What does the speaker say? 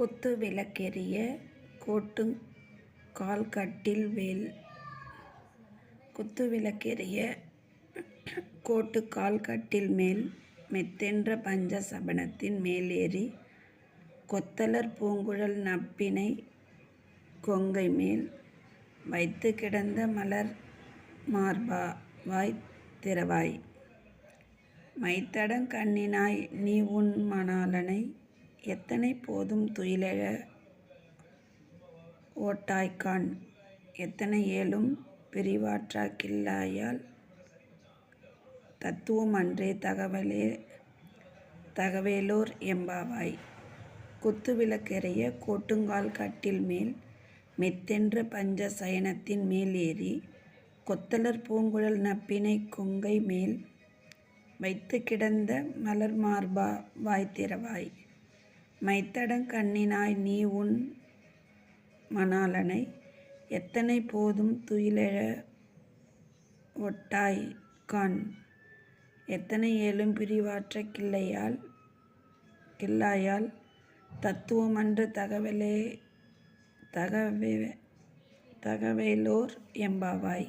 விளக்கெரிய கோட்டுங் கால்கட்டில் வேல் குத்து விளக்கெரிய கோட்டு கால்கட்டில் மேல் மெத்தென்ற பஞ்ச சபனத்தின் மேலேறி கொத்தலர் பூங்குழல் நப்பினை கொங்கை மேல் வைத்து கிடந்த மலர் மார்பா வாய் திறவாய். மைத்தடங் கண்ணினாய் நீஉன் மணாலனை எத்தனை போதும் துயிலெழ ஒட்டாய்காண் எத்தனை ஏலும் பிரிவாற்றக் கில்லாயால்? தத்துவம் அன்றே தகவலே தகவேலோர் எம்பாவாய். குத்து விளக்கெரிய கட்டில் மேல் மெத்தென்ற பஞ்ச சயனத்தின் மேல் ஏறி கொத்தலர் பூங்குழல் நப்பினைக் கொங்கைமேல் வைத்துக் கிடந்த மலர் மார்பா வாய் மைத்தடங்கண்ணினாய் மைத்தடங் கண்ணினாய் மணாலனை எத்தனை போதும் துயிலெழ ஒட்டாய் கான் எத்தனை ஏலும் பிரிவாற்றக் கில்லையால் தத்துவம் தகவே தகவேலோர் எம்பாவாய்.